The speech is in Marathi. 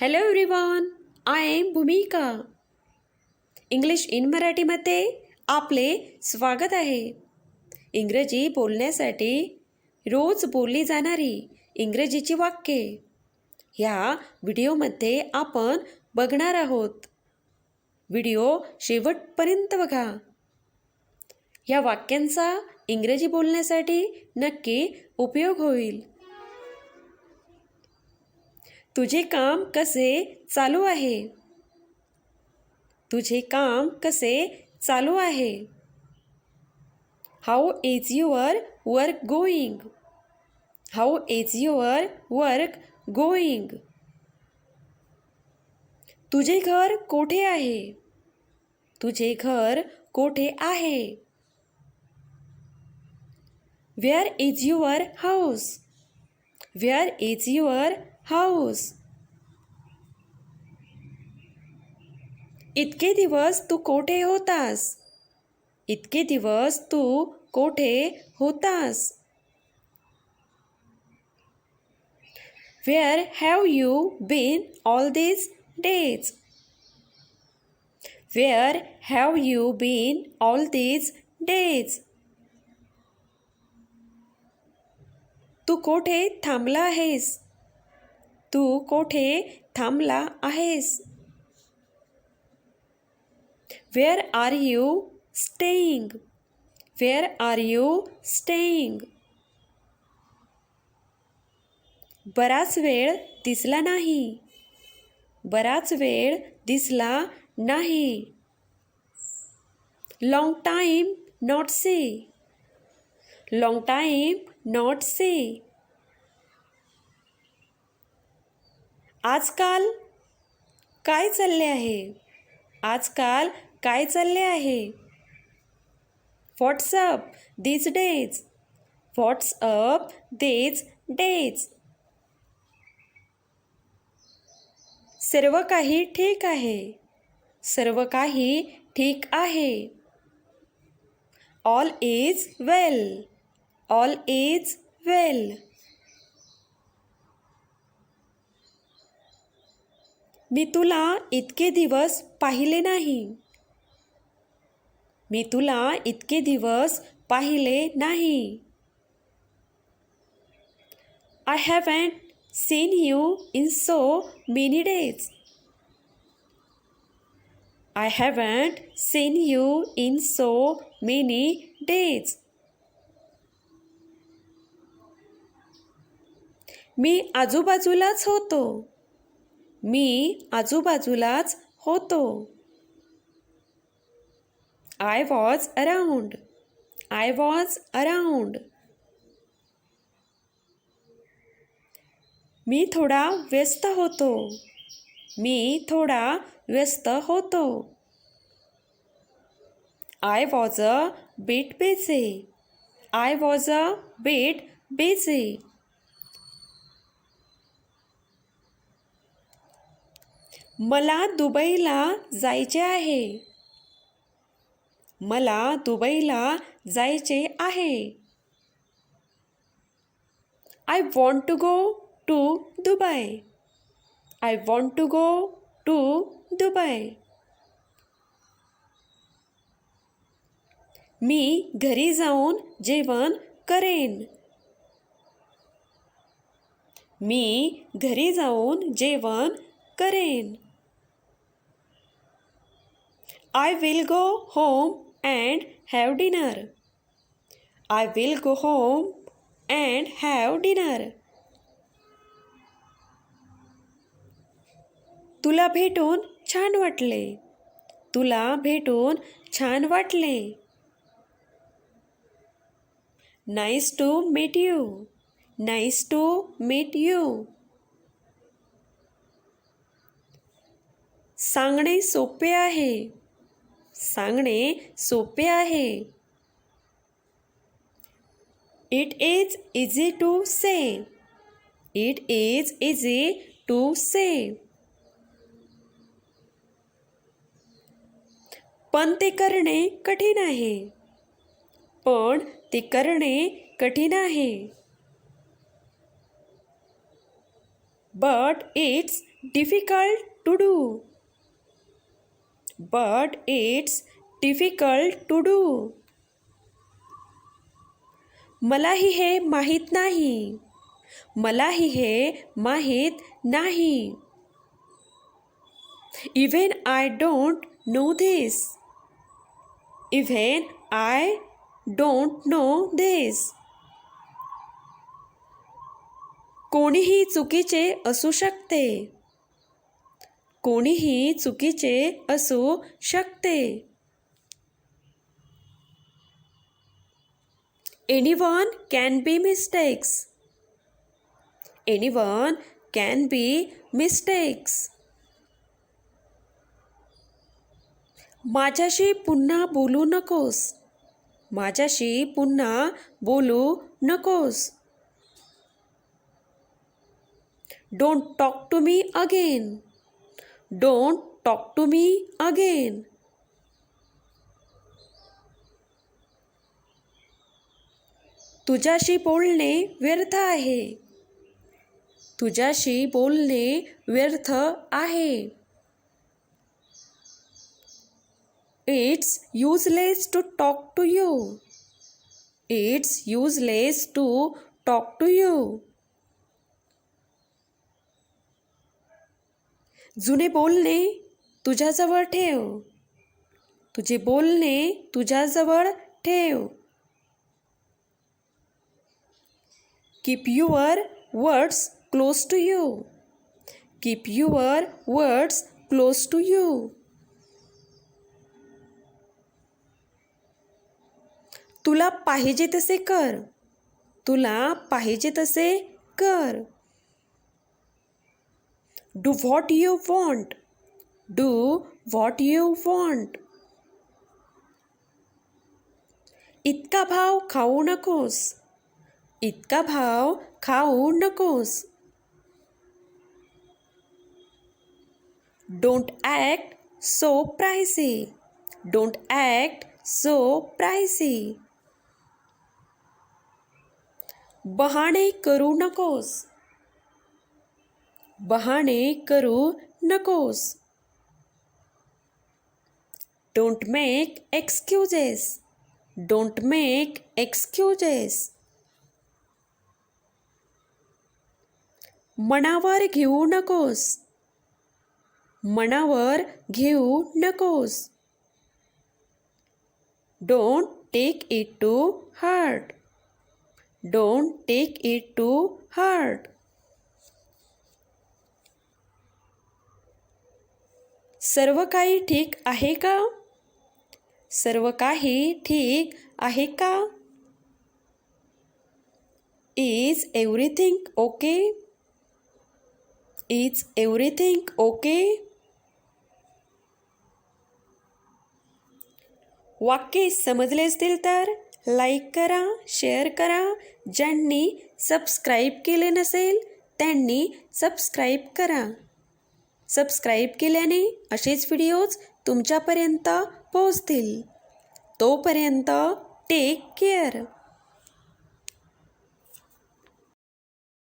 Hello everyone I am Bhumika English in मराठीमध्ये आपले स्वागत आहे. इंग्रजी बोलण्यासाठी रोज बोलली जाणारी इंग्रजीची वाक्ये. ह्या व्हिडिओमध्ये आपण बघणार आहोत. व्हिडिओ शेवटपर्यंत बघा. या वाक्यांचा इंग्रजी बोलण्यासाठी नक्की उपयोग होईल. तुझे काम कसे चालू आहे? तुझे काम कसे चालू आहे? How is your work going how is your work going तुझे घर कोठे आहे? तुझे घर कोठे आहे? Where is your house where is your house. इतके दिवस तू कोठे होतास? इतके दिवस तू कोठे होतास? Where have you been all these days where have you been all these days तू कोठे थांबला आहेस? तू कोठे थांबला आहेस? Where are you staying where are you staying बराच वेळ दिसला नाही. बराच वेळ दिसला नाही. Long time not see long time not see आजकाल काय चालले आहे? आजकाल काय चालले आहे? What's up these days what's up these days सर्व काही ठीक आहे. सर्व काही ठीक आहे. All is well all is well मी तुला इतके दिवस पाहिले नाही. मी तुला इतके दिवस पाहिले नाही. I haven't seen you in so many days I haven't seen you in so many days मी आजूबाजूलाच होतो. मी आजूबाजूलाच होतो. I was around I was around मी थोडा व्यस्त होतो. मी थोडा व्यस्त होतो. I was a bit busy I was a bit busy मला दुबईला जायचे आहे. मला दुबईला जायचे आहे. I want to go to Dubai I want to go to Dubai मी घरी जाऊन जेवण करेन. मी घरी जाऊन जेवण करेन. I will go home and have dinner I will go home and have dinner तुला भेटून छान वाटले. तुला भेटून छान वाटले. Nice to meet you nice to meet you सांगणे सोपे आहे. सांगणे सोपे आहे. It is easy to say it is easy to say पण ते करणे कठीण आहे. पण ते करणे कठीण आहे. But it's difficult to do But it's difficult to do. मलाही हे माहीत नाही. मलाही हे माहीत नाही. Even I don't know this even I don't know this कोणीही चुकीचे असू शकते. कोणीही चुकीचे असू शकते. Anyone can be mistakes anyone can be mistakes माझ्याशी पुन्हा बोलू नकोस. माझ्याशी पुन्हा बोलू नकोस. Don't talk to me again don't talk to me again तुझ्याशी बोलणे व्यर्थ आहे. तुझ्याशी बोलणे व्यर्थ आहे. It's useless to talk to you it's useless to talk to you जुने बोलणे तुझ्याजवळ ठेव. तुझे बोलणे तुझ्याजवळ ठेव. Keep your words close to you keep your words close to you तुला पाहिजे तसे कर. तुला पाहिजे तसे कर. Do what you want do what you want इतका भाव खाऊ नकोस. इतका भाव खाऊ नकोस. Don't act so pricey don't act so pricey बहाणे करू नकोस. बहाणे करू नकोस। Don't make excuses don't make excuses मनावर घेऊ नकोस. मनावर घेऊ नकोस. Don't take it to heart don't take it to heart सर्व काही ठीक आहे का? सर्व काही ठीक आहे का? Is everything okay is everything okay वाक्य समजले असतील तर लाईक करा शेअर करा. ज्यांनी सबस्क्राईब केले नसेल त्यांनी सबस्क्राईब करा. सबस्क्राईब केल्याने असेच व्हिडिओज तुमच्यापर्यंत पोहोचतील. तोपर्यंत टेक केअर